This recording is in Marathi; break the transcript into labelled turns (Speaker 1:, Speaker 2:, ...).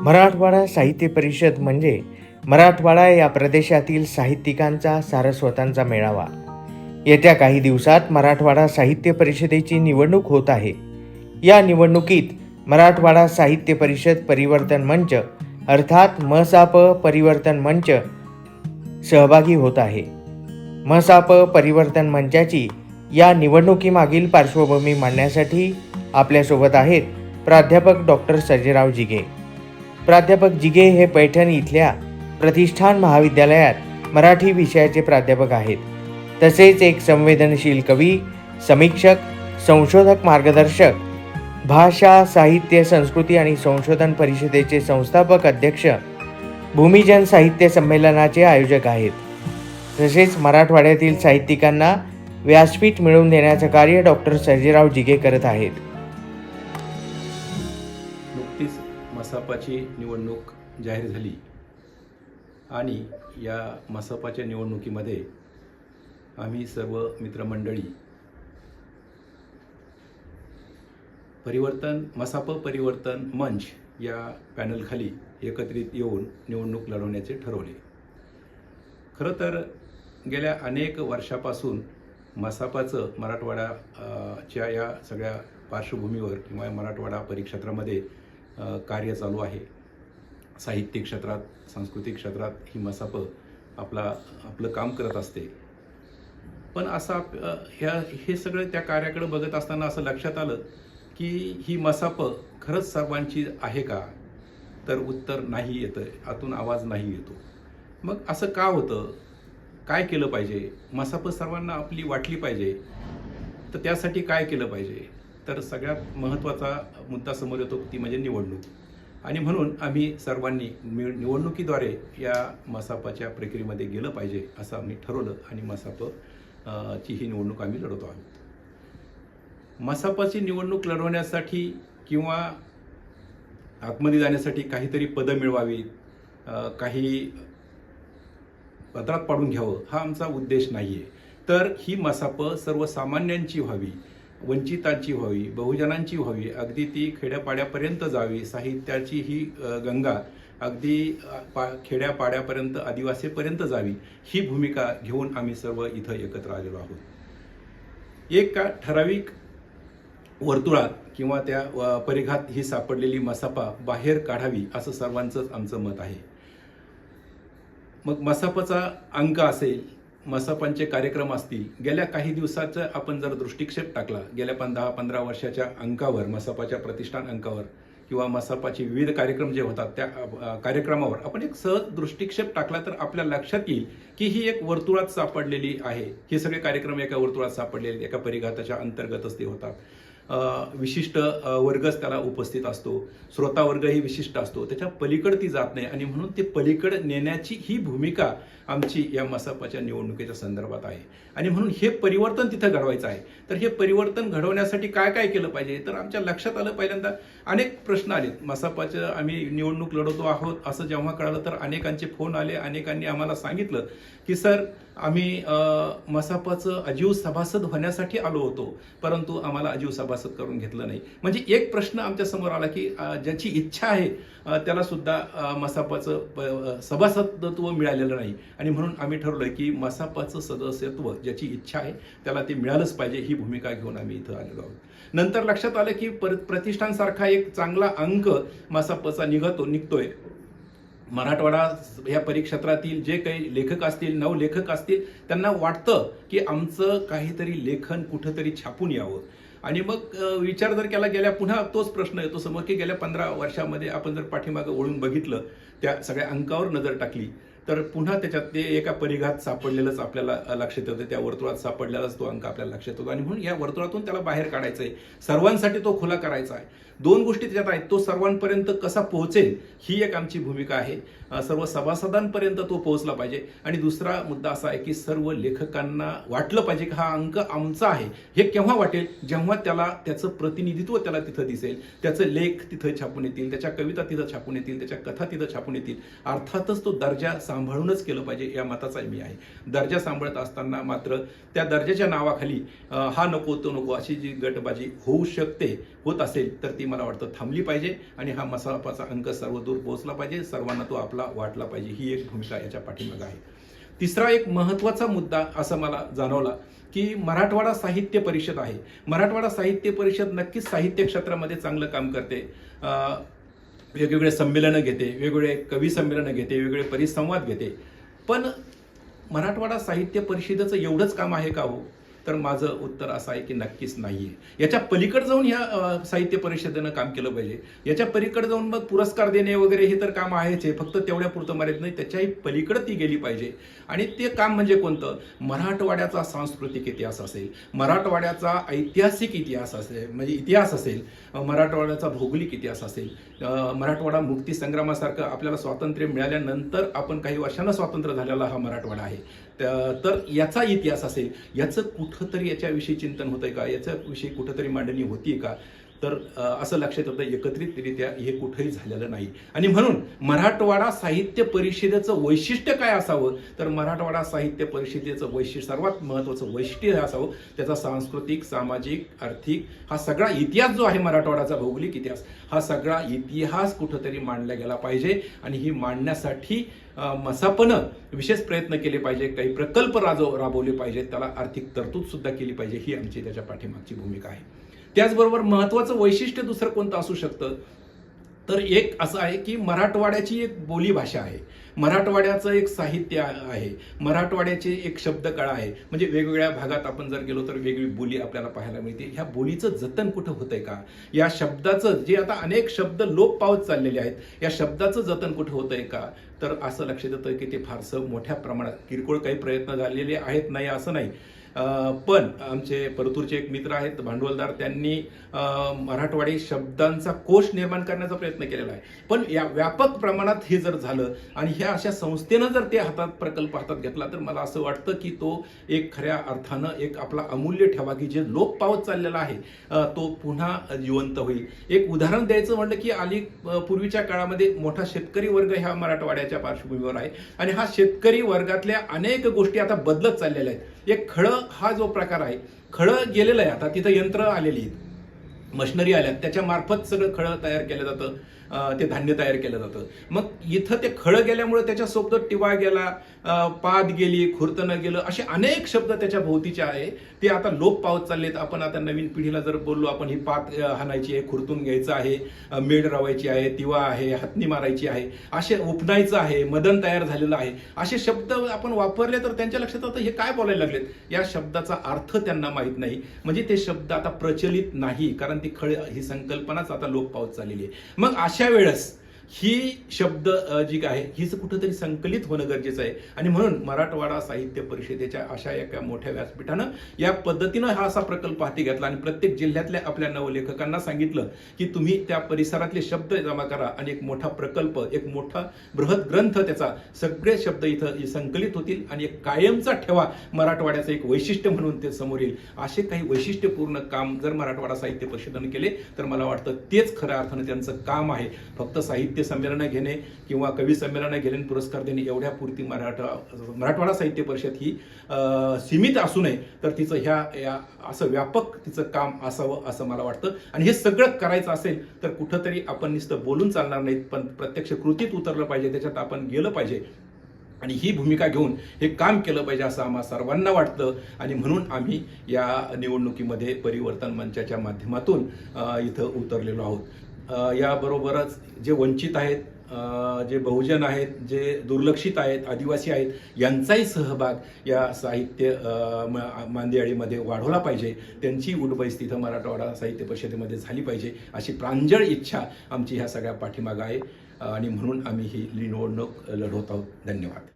Speaker 1: मराठवाडा साहित्य परिषद म्हणजे मराठवाडा या प्रदेशातील साहित्यिकांचा सारस्वतांचा मेळावा. येत्या काही दिवसात मराठवाडा साहित्य परिषदेची निवडणूक होत आहे. या निवडणुकीत मराठवाडा साहित्य परिषद परिवर्तन मंच अर्थात मसाप परिवर्तन मंच सहभागी होत आहे. मसाप परिवर्तन मंचाची या निवडणुकीमागील पार्श्वभूमी मांडण्यासाठी आपल्यासोबत आहेत प्राध्यापक डॉक्टर सर्जेराव जिगे. प्राध्यापक जिगे हे पैठण इथल्या प्रतिष्ठान महाविद्यालयात मराठी विषयाचे प्राध्यापक आहेत. तसेच एक संवेदनशील कवी समीक्षक संशोधक मार्गदर्शक भाषा साहित्य संस्कृती आणि संशोधन परिषदेचे संस्थापक अध्यक्ष भूमिजन साहित्य संमेलनाचे आयोजक आहेत. तसेच मराठवाड्यातील साहित्यिकांना व्यासपीठ मिळवून देण्याचं कार्य डॉक्टर सर्जेराव जिगे करत आहेत.
Speaker 2: मसापाची निवडणूक जाहीर झाली. आणि या मसापाच्या निवडणुकीमध्ये आम्ही सर्व मित्रमंडळी परिवर्तन मसाप परिवर्तन मंच या पॅनलखाली एकत्रित येऊन निवडणूक लढवण्याचे ठरवले. खरं तर गेल्या अनेक वर्षापासून मसापाचं मराठवाडा च्या या सगळ्या पार्श्वभूमीवर किंवा मराठवाडा परिक्षेत्रामध्ये कार्य चालू आहे. साहित्य क्षेत्रात सांस्कृतिक क्षेत्रात ही मसाप आपला आपलं काम करत असते. पण असं आप ह्या हे सगळं त्या कार्याकडे बघत असताना असं लक्षात आलं की ही मसाप खरंच सर्वांची आहे का? तर उत्तर नाही येतं आतून आवाज नाही येतो. मग असं का होतं? काय केलं पाहिजे? मसाप सर्वांना आपली वाटली पाहिजे. तर त्यासाठी काय केलं पाहिजे? तर सगळ्यात महत्त्वाचा मुद्दा समोर येतो ती म्हणजे निवडणूक. आणि म्हणून आम्ही सर्वांनी मिळ निवडणुकीद्वारे या मसापाच्या प्रक्रियेमध्ये गेलं पाहिजे असं आम्ही ठरवलं आणि मसाप ची ही निवडणूक आम्ही लढवतो आहोत. मसापाची निवडणूक लढवण्यासाठी किंवा आतमध्ये जाण्यासाठी काहीतरी पदं मिळवावीत काही पत्रात पाडून घ्यावं हा आमचा उद्देश नाही आहे तर ही मसाप सर्वसामान्यांची व्हावी. वंचितांची व्हावी बहुजनांची व्हावी अगदी ती खेड्यापाड्यापर्यंत जावी साहित्याची ही गंगा अगदी पा खेड्यापाड्यापर्यंत आदिवासीपर्यंत जावी ही भूमिका घेऊन आम्ही सर्व इथं एकत्र आलेलो आहोत. एक का ठराविक वर्तुळात किंवा त्या परिघात ही सापडलेली मसापा बाहेर काढावी असं सर्वांचंच आमचं मत आहे. मग मसापाचा अंक असेल मसापांचे कार्यक्रम असतील गेल्या काही दिवसाचं आपण जर दृष्टिक्षेप टाकला गेल्या पण दहा पंधरा वर्षाच्या अंकावर मसापाच्या प्रतिष्ठान अंकावर किंवा मसापाचे विविध कार्यक्रम जे होतात त्या कार्यक्रमावर आपण एक सहज दृष्टिक्षेप टाकला तर आपल्या लक्षात येईल की ही एक वर्तुळात सापडलेली आहे. हे सगळे कार्यक्रम एका वर्तुळात सापडलेले आहेत, एका परिघाताच्या अंतर्गतच ते होतात. विशिष्ट वर्गच त्याला उपस्थित असतो. श्रोता वर्गही विशिष्ट असतो. त्याच्या पलीकड ती जात नाही आणि म्हणून ते पलीकड नेण्याची ही भूमिका आमची या मसापाच्या निवडणुकीच्या संदर्भात आहे. आणि म्हणून हे परिवर्तन तिथं घडवायचं आहे. तर हे परिवर्तन घडवण्यासाठी काय काय केलं पाहिजे? तर आमच्या लक्षात आलं पहिल्यांदा अनेक प्रश्न आलेत. मसापाचं आम्ही निवडणूक लढवतो आहोत असं जेव्हा कळालं तर अनेकांचे फोन आले अनेकांनी आम्हाला सांगितलं की सर आम्ही मसापाचं अजीव सभासद होण्यासाठी आलो होतो परंतु आम्हाला अजीव सभासद करून घेतलं नाही. म्हणजे एक प्रश्न आमच्यासमोर आला की ज्याची इच्छा आहे त्याला सुद्धा मसापाचं प- सभासदत्व मिळालेलं नाही. आणि म्हणून आम्ही ठरवलं की मसापाचं सदस्यत्व ज्याची इच्छा आहे त्याला ते मिळालंच पाहिजे ही भूमिका घेऊन आम्ही इथं आलेलो आहोत. नंतर लक्षात आलं की पर प्रतिष्ठानसारखा एक चांगला अंक मसापचा निघतो निघतोय. मराठवाडा या परिक्षेत्रातील जे काही लेखक असतील नवलेखक असतील त्यांना वाटतं की आमचं काहीतरी लेखन कुठंतरी छापून यावं. आणि मग विचार जर केला गेल्या पुन्हा तोच प्रश्न येतो समोर की गेल्या पंधरा वर्षामध्ये आपण जर पाठीमागं ओढून बघितलं त्या सगळ्या अंकावर नजर टाकली तर पुन्हा त्याच्यात ते एका परिघात सापडलेलंच आपल्याला लक्षात येतं. त्या वर्तुळात सापडलेलाच तो अंक आपल्याला लक्षात येतो. आणि म्हणून या वर्तुळातून त्याला बाहेर काढायचं आहे सर्वांसाठी तो खुला करायचा आहे. दोन गोष्टी त्याच्यात आहेत. तो सर्वांपर्यंत कसा पोहोचेल ही एक आमची भूमिका आहे. सर्व सभासदांपर्यंत तो पोहोचला पाहिजे. आणि दुसरा मुद्दा असा आहे की सर्व लेखकांना वाटलं पाहिजे की हा अंक आमचा आहे. हे केव्हा वाटेल? जेव्हा त्याला त्याचं प्रतिनिधित्व त्याला तिथं दिसेल. त्याचं लेख तिथं छापून येतील त्याच्या कविता तिथं छापून येतील त्याच्या कथा तिथं छापून येतील. अर्थातच तो दर्जा सांभाळूनच केलं पाहिजे या मताचा मी आहे. दर्जा सांभाळत असताना मात्र त्या दर्जाच्या नावाखाली हा नको तो नको अशी जी गटबाजी होऊ शकते होत असेल तर ती मला वाटतं थांबली पाहिजे आणि हा मसापाचा अंक सर्व दूर पोहोचला पाहिजे. सर्वांना तो आपला वाटला पाहिजे. ही एक भूमिका याच्या पाठीमागं आहे. तिसरा एक महत्त्वाचा मुद्दा असं मला जाणवला की मराठवाडा साहित्य परिषद आहे. मराठवाडा साहित्य परिषद नक्कीच साहित्य क्षेत्रामध्ये चांगलं काम करते. वेगवेगळे संमेलनं घेते वेगवेगळे कवी संमेलनं घेते वेगवेगळे परिसंवाद घेते. पण मराठवाडा साहित्य परिषदेचं एवढंच काम आहे का हो? तर माझं उत्तर असं आहे की नक्कीच नाही आहे याच्या पलीकडे जाऊन ह्या साहित्य परिषदेनं काम केलं पाहिजे. याच्या पलीकडे जाऊन मग पुरस्कार देणे वगैरे हे तर काम आहेच आहे. फक्त तेवढ्या पुरतं मर्यादित नाही त्याच्याही पलीकडे ती गेली पाहिजे. आणि ते काम म्हणजे कोणतं? मराठवाड्याचा सांस्कृतिक इतिहास असेल मराठवाड्याचा ऐतिहासिक इतिहास असेल म्हणजे इतिहास असेल मराठवाड्याचा भौगोलिक इतिहास असेल मराठवाडा मुक्ती संग्रामासारखं आपल्याला स्वातंत्र्य मिळाल्यानंतर आपण काही वर्षांना स्वातंत्र्य झालेला हा मराठवाडा आहे. तर याचा इतिहास असेल याचं कुठंतरी याच्याविषयी चिंतन होतंय का? याच्याविषयी कुठंतरी मांडणी होती का? तर असं लक्षात येतं म्हणजे एकत्रितरित्या हे कुठंही झालेलं नाही. आणि म्हणून मराठवाडा साहित्य परिषदेचं वैशिष्ट्य काय असावं? तर मराठवाडा साहित्य परिषदेचं वैशिष्ट्य सर्वात महत्त्वाचं वैशिष्ट्य हे असावं त्याचा सांस्कृतिक सामाजिक आर्थिक हा सगळा इतिहास जो आहे मराठवाड्याचा भौगोलिक इतिहास हा सगळा इतिहास कुठंतरी मांडला गेला पाहिजे. आणि ही मांडण्यासाठी मसापनं विशेष प्रयत्न केले पाहिजे काही प्रकल्प राजव राबवले पाहिजेत त्याला आर्थिक तरतूद सुद्धा केली पाहिजे ही आमची त्याच्या पाठीमागची भूमिका आहे. त्याचबरोबर महत्वाचं वैशिष्ट्य दुसरं कोणतं असू शकतं? तर एक असं आहे की मराठवाड्याची एक बोलीभाषा आहे. मराठवाड्याचं एक साहित्य आहे. मराठवाड्याचे एक शब्दकळा आहे. म्हणजे वेगवेगळ्या भागात आपण जर गेलो तर वेगळी बोली आपल्याला पाहायला मिळते. ह्या बोलीचं जतन कुठं होतंय का? या शब्दाचं जे आता अनेक शब्द लोप पावत चाललेले आहेत या शब्दाचं जतन कुठं होतंय का? तर असं लक्षात येतं की ते फारसं मोठ्या प्रमाणात किरकोळ काही प्रयत्न झालेले आहेत नाही असं नाही. पण आमचे परतूरचे एक मित्र आहेत भांडवलदार त्यांनी मराठवाडी शब्दांचा कोश निर्माण करण्याचा प्रयत्न केलेला आहे. पण या व्यापक प्रमाणात हे जर झालं आणि ह्या अशा संस्थेनं जर ते हातात प्रकल्प हातात घेतला तर मला असं वाटतं की तो एक खऱ्या अर्थानं एक आपला अमूल्य ठेवा की जे लोप पावत चाललेला आहे तो पुन्हा जिवंत होईल. एक उदाहरण द्यायचं म्हटलं की आली पूर्वीच्या काळामध्ये मोठा शेतकरी वर्ग ह्या मराठवाड्याच्या पार्श्वभूमीवर आहे. आणि हा शेतकरी वर्गातल्या अनेक गोष्टी आता बदलत चाललेल्या आहेत. एक खळं हा जो प्रकार आहे खळं गेलेलं आहे. आता तिथं यंत्र आलेली आहेत. मशिनरी आल्यात. त्याच्या मार्फत सगळं खळं तयार केलं जातं. ते धान्य तयार केलं जातं. मग इथं ते खळं गेल्यामुळे त्याच्यासोबत टिवा गेला पाद गेली खुरतनं गेलं असे अनेक शब्द त्याच्या भोवतीचे आहे. ते आता लोप पावत चाललेत. आपण आता नवीन पिढीला जर बोललो आपण ही पात हाणायची आहे खुरतून घ्यायचं आहे मेड रवायची आहे तिवा आहे हत्नी मारायची आहे असे उपनायचं आहे मदन तयार झालेलं आहे. असे शब्द आपण वापरले तर त्यांच्या लक्षात आता हे काय बोलायला लागलेत? या शब्दाचा अर्थ त्यांना माहीत नाही. म्हणजे ते शब्द आता प्रचलित नाही कारण ती खळ ही संकल्पनाच आता लोप पावत चाललेली आहे. मग अशा वेळेस ही शब्द जी आहे हीच कुठंतरी संकलित होणं गरजेचं आहे. आणि म्हणून मराठवाडा साहित्य परिषदेच्या अशा एका मोठ्या व्यासपीठानं या पद्धतीनं हा असा प्रकल्प हाती घेतला. आणि प्रत्येक जिल्ह्यातल्या आपल्या नवलेखकांना सांगितलं की तुम्ही त्या परिसरातले शब्द जमा करा आणि एक मोठा प्रकल्प एक मोठा बृहत ग्रंथ त्याचा सगळे शब्द इथं संकलित होतील आणि एक कायमचा ठेवा मराठवाड्याचं एक वैशिष्ट्य म्हणून ते समोर येईल. असे काही वैशिष्ट्यपूर्ण काम जर मराठवाडा साहित्य परिषदेनं केले तर मला वाटतं तेच खऱ्या अर्थानं त्यांचं काम आहे. फक्त साहित्य संमेलनं घेणे किंवा कवी संमेलनं घेणे पुरस्कार देणे एवढ्यापुरती मराठा मराठवाडा साहित्य परिषद ही सीमित असू नये तर तिचं ह्या या असं व्यापक तिचं काम असावं असं मला वाटतं. आणि हे सगळं करायचं असेल तर कुठंतरी आपण नुसतं बोलून चालणार नाहीत पण प्रत्यक्ष कृतीत उतरलं पाहिजे त्याच्यात आपण गेलं पाहिजे. आणि ही भूमिका घेऊन हे काम केलं पाहिजे असं आम्हा सर्वांना वाटतं. आणि म्हणून आम्ही या निवडणुकीमध्ये परिवर्तन मंचाच्या माध्यमातून इथं उतरलेलो आहोत. याबरोबरच जे वंचित आहेत जे बहुजन आहेत जे दुर्लक्षित आहेत आदिवासी आहेत यांचाही सहभाग या साहित्य मांदियाळीमध्ये वाढवला पाहिजे. त्यांची उठबैस तिथं मराठवाडा साहित्य परिषदेमध्ये झाली पाहिजे अशी प्रांजळ इच्छा आमची ह्या सगळ्या पाठीमागं आहे. आणि म्हणून आम्ही ही निवडणूक लढवत आहोत. धन्यवाद.